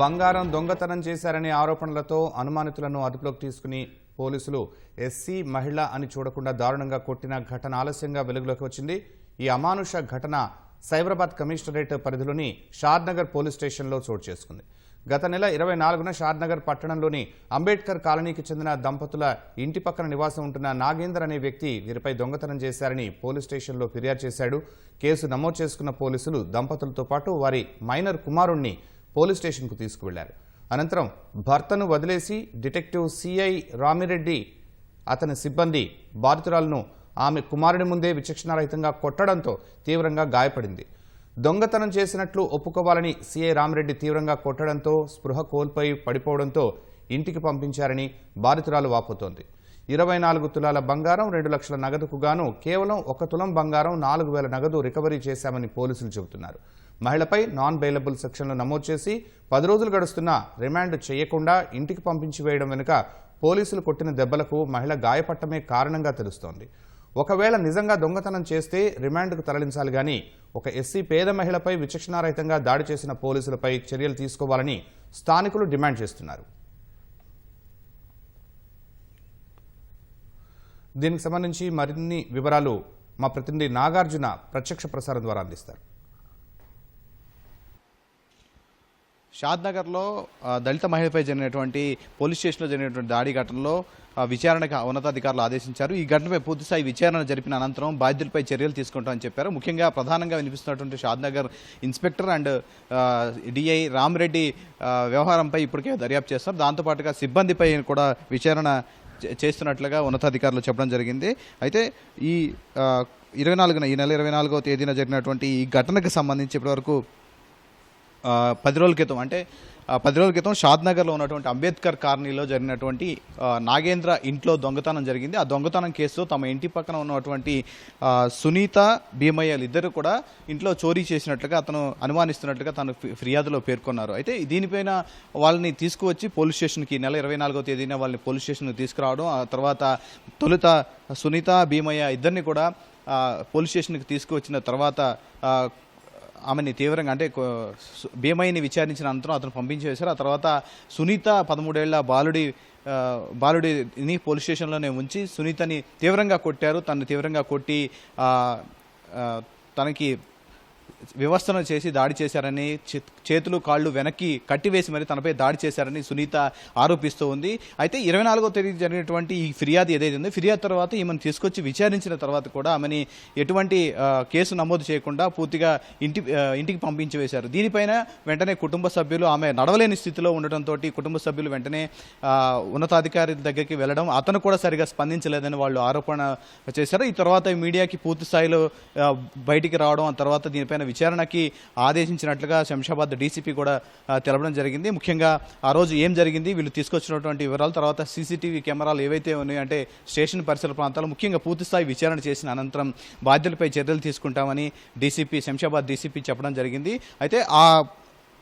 బంగారం దొంగతనం చేశారనే ఆరోపణలతో అనుమానితులను అదుపులోకి తీసుకుని పోలీసులు ఎస్సీ మహిళ అని చూడకుండా దారుణంగా కొట్టిన ఘటన ఆలస్యంగా వెలుగులోకి వచ్చింది. ఈ అమానుష ఘటన సైబరాబాద్ కమిషనరేట్ పరిధిలోని షాద్నగర్ పోలీస్ స్టేషన్లో చోటు చేసుకుంది. గత నెల ఇరవై నాలుగున షాద్నగర్ పట్టణంలోని అంబేద్కర్ కాలనీకి చెందిన దంపతుల ఇంటి పక్కన నివాసం ఉంటున్న నాగేందర్ అనే వ్యక్తి వీరిపై దొంగతనం చేశారని పోలీస్ స్టేషన్లో ఫిర్యాదు చేశాడు. కేసు నమోదు చేసుకున్న పోలీసులు దంపతులతో పాటు వారి మైనర్ కుమారుణ్ణి పోలీస్ స్టేషన్కు తీసుకువెళ్ళారు అనంతరం భర్తను వదిలేసి డిటెక్టివ్ సిఐ రామిరెడ్డి అతని సిబ్బంది బాధితురాలను ఆమె కుమారుడి ముందే విచక్షణారహితంగా కొట్టడంతో తీవ్రంగా గాయపడింది. దొంగతనం చేసినట్లు ఒప్పుకోవాలని సీఐ రామిరెడ్డి తీవ్రంగా కొట్టడంతో స్పృహ కోల్పోయి పడిపోవడంతో ఇంటికి పంపించారని బాధితురాలు వాపోతోంది. ఇరవై నాలుగు తులాల బంగారం రెండు లక్షల నగదుకు గాను కేవలం ఒక తులం బంగారం నాలుగు వేల నగదు రికవరీ చేశామని పోలీసులు చెబుతున్నారు. మహిళపై నాన్ బెయిలబుల్ సెక్షన్లు నమోదు చేసి పది రోజులు గడుస్తున్నా రిమాండ్ చేయకుండా ఇంటికి పంపించి వేయడం వెనుక పోలీసులు కొట్టిన దెబ్బలకు మహిళ గాయపట్టమే కారణంగా తెలుస్తోంది. ఒకవేళ నిజంగా దొంగతనం చేస్తే రిమాండ్కు తరలించాలి గాని ఒక ఎస్సీ పేద మహిళపై విచక్షణారహితంగా దాడి చేసిన పోలీసులపై చర్యలు తీసుకోవాలని స్థానికులు డిమాండ్ చేస్తున్నారు. దీనికి సంబంధించి మరిన్ని వివరాలు మా ప్రతినిధి నాగార్జున ప్రత్యక్ష ప్రసారం ద్వారా అందిస్తారు. షాద్నగర్లో దళిత మహిళపై జరిగినటువంటి పోలీస్ స్టేషన్లో జరిగినటువంటి దాడి ఘటనలో విచారణకు ఉన్నతాధికారులు ఆదేశించారు. ఈ ఘటనపై పూర్తిస్థాయి విచారణ జరిపిన అనంతరం బాధ్యులపై చర్యలు తీసుకుంటామని చెప్పారు. ముఖ్యంగా ప్రధానంగా వినిపిస్తున్నటువంటి Shadnagar inspector and DI Ramareddy వ్యవహారంపై ఇప్పటికే దర్యాప్తు చేస్తారు. దాంతోపాటుగా సిబ్బందిపై కూడా విచారణ చేస్తున్నట్లుగా ఉన్నతాధికారులు చెప్పడం జరిగింది. అయితే ఈ ఇరవై నాలుగున ఈ నెల ఇరవై నాలుగవ తేదీన జరిగినటువంటి ఈ ఘటనకు సంబంధించి ఇప్పటివరకు పది రోజుల క్రితం అంటే పది రోజుల క్రితం షాద్నగర్లో ఉన్నటువంటి అంబేద్కర్ కాలనీలో జరిగినటువంటి నాగేంద్ర ఇంట్లో దొంగతనం జరిగింది. ఆ దొంగతనం కేసులో తమ ఇంటి పక్కన ఉన్నటువంటి సునీత భీమయ్యలు ఇద్దరు కూడా ఇంట్లో చోరీ చేసినట్లుగా అతను అనుమానిస్తున్నట్లుగా తను ఫి- ఫిర్యాదులో పేర్కొన్నారు. అయితే దీనిపైన వాళ్ళని తీసుకువచ్చి పోలీస్ స్టేషన్కి నెల ఇరవై నాలుగో తేదీన వాళ్ళని పోలీస్ స్టేషన్కి తీసుకురావడం ఆ తర్వాత తొలుత సునీత భీమయ్య ఇద్దరిని కూడా పోలీస్ స్టేషన్కి తీసుకువచ్చిన తర్వాత ఆమెని తీవ్రంగా అంటే భీమయ్యని విచారించిన అనంతరం అతను పంపించేశారు. ఆ తర్వాత సునీత పదమూడేళ్ళ బాలుడి బాలుడిని పోలీస్ స్టేషన్లోనే ఉంచి సునీతని తీవ్రంగా కొట్టారు. తను తీవ్రంగా కొట్టి తనకి వ్యవస్థను చేసి దాడి చేశారని చేతులు కాళ్ళు వెనక్కి కట్టివేసి మరి తనపై దాడి చేశారని సునీత ఆరోపిస్తూ ఉంది. అయితే ఇరవై నాలుగో తేదీ జరిగినటువంటి ఈ ఫిర్యాదు ఏదైతే ఉందో ఫిర్యాదు తర్వాత ఈమెను తీసుకొచ్చి విచారించిన తర్వాత కూడా ఆమెని ఎటువంటి కేసు నమోదు చేయకుండా పూర్తిగా ఇంటి ఇంటికి పంపించి వేశారు దీనిపైన వెంటనే కుటుంబ సభ్యులు ఆమె నడవలేని స్థితిలో ఉండటంతో కుటుంబ సభ్యులు వెంటనే ఉన్నతాధికారి దగ్గరికి వెళ్ళడం అతను కూడా సరిగా స్పందించలేదని వాళ్ళు ఆరోపణ చేశారు. ఈ తర్వాత మీడియాకి పూర్తి స్థాయిలో బయటికి రావడం ఆ తర్వాత దీనిపైన విచారణకి ఆదేశించినట్లుగా శంషాబాద్ డీసీపీ కూడా తెలపడం జరిగింది. ముఖ్యంగా ఆ రోజు ఏం జరిగింది వీళ్ళు తీసుకొచ్చినటువంటి వివరాలు తర్వాత సీసీటీవీ కెమెరాలు ఏవైతే ఉన్నాయో అంటే స్టేషన్ పరిసర ప్రాంతాలు ముఖ్యంగా పూర్తిస్థాయి విచారణ చేసిన అనంతరం బాధ్యులపై చర్యలు తీసుకుంటామని డీసీపీ శంషాబాద్ డీసీపీ చెప్పడం జరిగింది. అయితే ఆ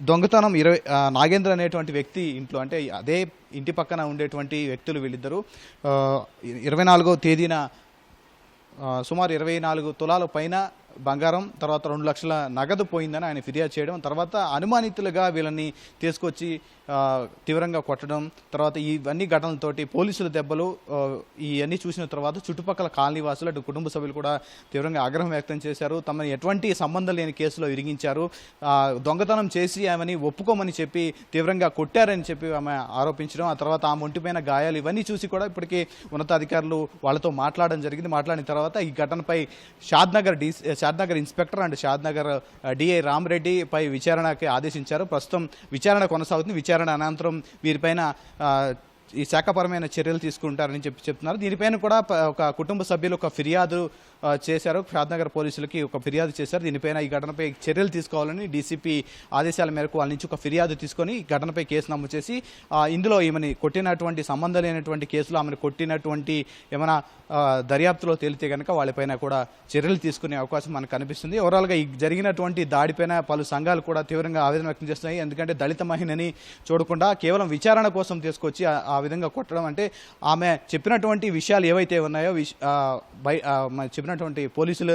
దొంగతనం ఇరవై నాగేంద్ర అనేటువంటి వ్యక్తి ఇంట్లో అంటే అదే ఇంటి పక్కన ఉండేటువంటి వ్యక్తులు వీళ్ళిద్దరూ ఇరవై నాలుగో తేదీన సుమారు ఇరవై నాలుగు తులాల పైన బంగారం తర్వాత రెండు లక్షల నగదు పోయిందని ఆయన ఫిర్యాదు చేయడం తర్వాత అనుమానితులుగా వీళ్ళని తీసుకొచ్చి తీవ్రంగా కొట్టడం తర్వాత ఇవన్నీ ఘటనలతోటి పోలీసుల దెబ్బలు ఇవన్నీ చూసిన తర్వాత చుట్టుపక్కల కాలనీవాసులు అటు కుటుంబ సభ్యులు కూడా తీవ్రంగా ఆగ్రహం వ్యక్తం చేశారు. తమని ఎటువంటి సంబంధం లేని కేసులో ఇరిగించారు. దొంగతనం చేసి ఆమెని ఒప్పుకోమని చెప్పి తీవ్రంగా కొట్టారని చెప్పి ఆమె ఆరోపించడం ఆ తర్వాత ఆమె ఒంటిపైన గాయాలు ఇవన్నీ చూసి కూడా ఇప్పటికీ ఉన్నతాధికారులు వాళ్ళతో మాట్లాడడం జరిగింది. మాట్లాడిన తర్వాత ఈ ఘటనపై Shadnagar D Shadnagar inspector and Shadnagar DI Ramareddy పై విచారణకి ఆదేశించారు. ప్రస్తుతం విచారణ కొనసాగుతుంది. విచారణ అనంతరం వీరిపైన ఈ శాఖపరమైన చర్యలు తీసుకుంటారని చెప్పి చెప్తున్నారు. దీనిపైన కూడా ఒక కుటుంబ సభ్యులు ఒక ఫిర్యాదు చేశారు. షాద్నగర్ పోలీసులకి ఒక ఫిర్యాదు చేశారు. దీనిపైన ఈ ఘటనపై చర్యలు తీసుకోవాలని డీసీపీ ఆదేశాల మేరకు వాళ్ళ నుంచి ఒక ఫిర్యాదు తీసుకొని ఈ ఘటనపై కేసు నమోదు చేసి ఇందులో ఈమెని కొట్టినటువంటి సంబంధం లేనటువంటి కేసులో ఆమెను కొట్టినటువంటి ఏమైనా దర్యాప్తులో తేలితే కనుక వాళ్ళపైన కూడా చర్యలు తీసుకునే అవకాశం మనకు కనిపిస్తుంది. ఓవరాల్గా ఈ జరిగినటువంటి దాడిపైన పలు సంఘాలు కూడా తీవ్రంగా ఆవేదన వ్యక్తం చేస్తున్నాయి. ఎందుకంటే దళిత మహిళని చూడకుండా కేవలం విచారణ కోసం తీసుకొచ్చి ఆ- విధంగా కొట్టడం అంటే ఆమె చెప్పినటువంటి విషయాలు ఏవైతే ఉన్నాయో చెప్పిన ఆ, పోలీసులు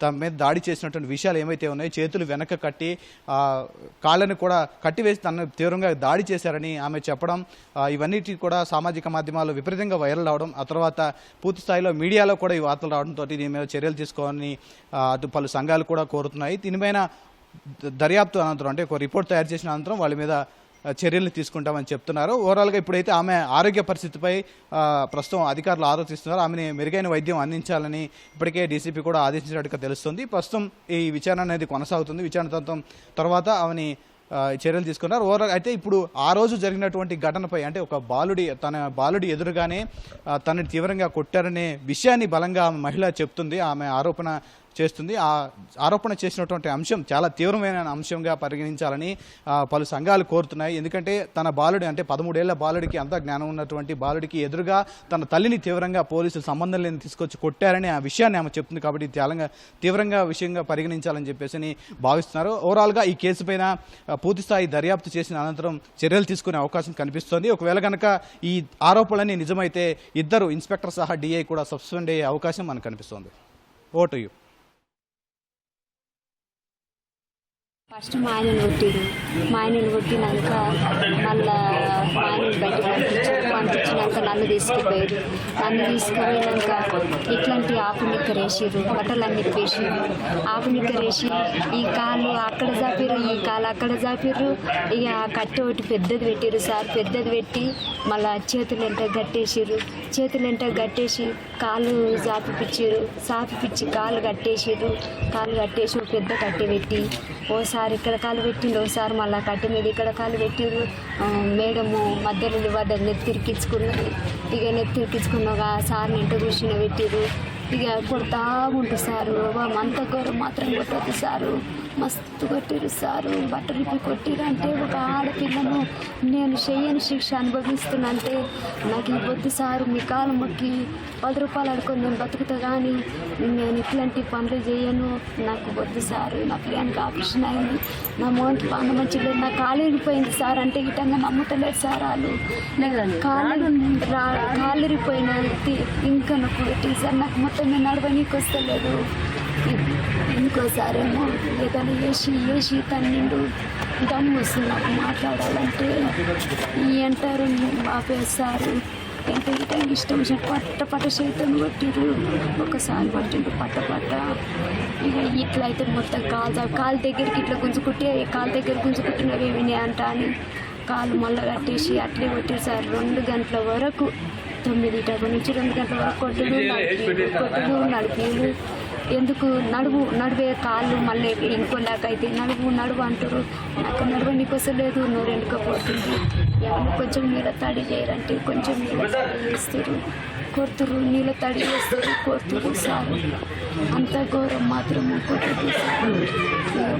తమ మీద దాడి చేసినటువంటి విషయాలు ఏమైతే ఉన్నాయో చేతులు వెనక కట్టి కాళ్ళని కూడా కట్టివేసి తనను తీవ్రంగా దాడి చేశారని ఆమె చెప్పడం ఆ, ఇవన్నిటి కూడా సామాజిక మాధ్యమాలు విపరీతంగా వైరల్ అవడం ఆ తర్వాత పూర్తి స్థాయిలో మీడియాలో కూడా ఈ వార్తలు రావడంతో దీని మీద చర్యలు తీసుకోవాలని అటు పలు సంఘాలు కూడా కోరుతున్నాయి. దీనిపైన దర్యాప్తు అనంతరం అంటే ఒక రిపోర్ట్ తయారు చేసిన అనంతరం వాళ్ళ మీద చర్యలు తీసుకుంటామని చెప్తున్నారు. ఓవరాల్గా ఇప్పుడైతే ఆమె ఆరోగ్య పరిస్థితిపై ప్రస్తుతం అధికారులు ఆలోచిస్తున్నారు ఆమెని మెరుగైన వైద్యం అందించాలని ఇప్పటికే డీసీపీ కూడా ఆదేశించినట్టుగా తెలుస్తుంది. ప్రస్తుతం ఈ విచారణ అనేది కొనసాగుతుంది. విచారణ తంత్రం తర్వాత ఆమెని చర్యలు తీసుకున్నారు. ఓవరాల్ అయితే ఇప్పుడు ఆ రోజు జరిగినటువంటి ఘటనపై అంటే ఒక బాలుడి తన బాలుడి ఎదురుగానే తనని తీవ్రంగా కొట్టారనే విషయాన్ని బలంగా ఆమె మహిళ చెప్తుంది. ఆమె ఆరోపణ చేస్తుంది. ఆ ఆరోపణ చేసినటువంటి అంశం చాలా తీవ్రమైన అంశంగా పరిగణించాలని పలు సంఘాలు కోరుతున్నాయి. ఎందుకంటే తన బాలుడి అంటే పదమూడేళ్ళ బాలుడికి అంత జ్ఞానం ఉన్నటువంటి బాలుడికి ఎదురుగా తన తల్లిని తీవ్రంగా పోలీసులు సంబంధం లేని తీసుకొచ్చి కొట్టారని ఆ విషయాన్ని ఆమె చెప్తుంది కాబట్టి తీవ్రంగా తీవ్రంగా విషయంగా పరిగణించాలని చెప్పేసి అని భావిస్తున్నారు. ఓవరాల్గా ఈ కేసు పైన పూర్తిస్థాయి దర్యాప్తు చేసిన అనంతరం చర్యలు తీసుకునే అవకాశం కనిపిస్తోంది. ఒకవేళ కనుక ఈ ఆరోపణలన్నీ నిజమైతే ఇద్దరు ఇన్స్పెక్టర్ సహా డిఐ కూడా సస్పెండ్ అయ్యే అవకాశం మనకు కనిపిస్తోంది. ఓటు యూ ఫస్ట్ మా ఆయన కొట్టిరు మా ఆయన కొట్టినాక మళ్ళీ మా ఆయన బయటకు పంపించారు. పంపించినాక నన్ను తీసుకుపోయారు. నన్ను తీసుకుపోయాక ఇట్లాంటి ఆకు నిక్కర్ బట్టలన్నీ వేసిర్రు ఆకు నిక్కరేసి ఈ కాలు అక్కడ జాపిర్రు ఈ కాలు అక్కడ జాపిర్రు. ఇక ఆ కట్టె ఒకటి పెద్దది పెట్టిర్రు సార్. పెద్దది పెట్టి మళ్ళా చేతులు ఎంట గట్టేసిర్రు చేతులు ఎంట గట్టేసి కాలు జాపిపిచ్చిర్రు. సాపిపిచ్చి కాలు కట్టేసిర్రు. కాలు కట్టేసి ఒక పెద్ద కట్టె పెట్టి ఓసారి ఇక్కడ కాలు పెట్టిండు. ఓసారి మళ్ళీ కట్టె మీద ఇక్కడ కాలు పెట్టిండ్రు మేడము మధ్యలో వద్ద నెత్తిరికించుకున్నది ఇక నెత్తిరికించుకున్నాక సార్ని ఇంటి కూర్చున్న పెట్టిర్రు ఇక కొడతా ఉంటుంది సారు. అంత గోరు మాత్రం కొట్టదు సారు. మస్తు కొట్టిరు సారు బట్టలిపి కొట్టిరు అంటే ఒక ఆడపిల్లను నేను చెయ్యని శిక్ష అనుభవిస్తున్నా అంటే నాకు ఈ వద్దు సారు మీ కాలు మొక్కి పది రూపాయలు అడుకొని నేను బతుకుతా కానీ నేను ఇట్లాంటి పనులు చేయను. నాకు వద్దు సారు నా పిల్లనికి ఆపరేషన్ అయింది. నా మోంటి పాన మంచిగా నా కాలు సార్. అంటే ఇటంగా నమ్ముతలేదు సార్ వాళ్ళు. కాలు కాలు ఇరిగిపోయిన ఇంకా నాకు సార్ నాకు మొత్తం నేను నడవనీకి వస్తలేదు ఇంకోసారేమో ఏదైనా వేసి వేసి తన్నిండు దమ్ము వస్తుంది నాకు మాట్లాడాలంటే. ఈ అంటారు ఆపేస్తారు ఎంత ఇట ఇష్టం? వచ్చిన పట్ట పట్ట చేతులు కొట్టిరు ఒకసారి పట్టిండు పట్ట పట్ట. ఇక ఇట్లా అయితే మొత్తం కాలు కాలు దగ్గరికి ఇట్లా గుంజుకుంటే కాలు దగ్గర గుంజుకుంటున్నవేమి అంట అని కాలు మళ్ళీ కట్టేసి అట్లే కొట్టేసారు రెండు గంటల వరకు తొమ్మిది టైపు నుంచి రెండు గంటల వరకు కొట్టుడు నడిపేడు కొట్టుడు నడిపేడు ఎందుకు నడువు నడువే కాళ్ళు మళ్ళీ ఇంకొందాక అయితే నడువు నడువు అంటారు. నాకు నడువు నీకు వస్తలేదు నువ్వు ఎండుకపోతుంది ఎవరు కొంచెం నీళ్ళ తడి చేయరంటే కొంచెం నీళ్ళ తడి చేస్తారు. కొడుతురు నీళ్ళ తడి చేస్తారు కొడుతురు సారు. అంత ఘోరం మాత్రం కొట్టుకు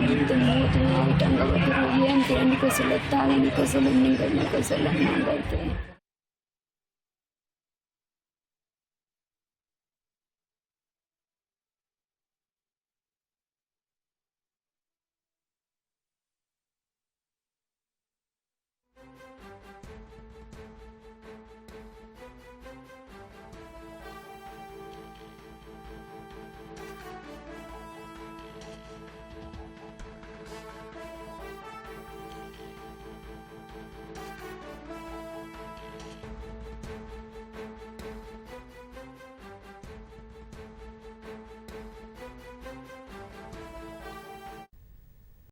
మూతు మూతు ఐటంగా కొడుతురు. ఏం దేనికి వస్తలేదు తాగనికి వస్తలేదు నాకైతే Thank you.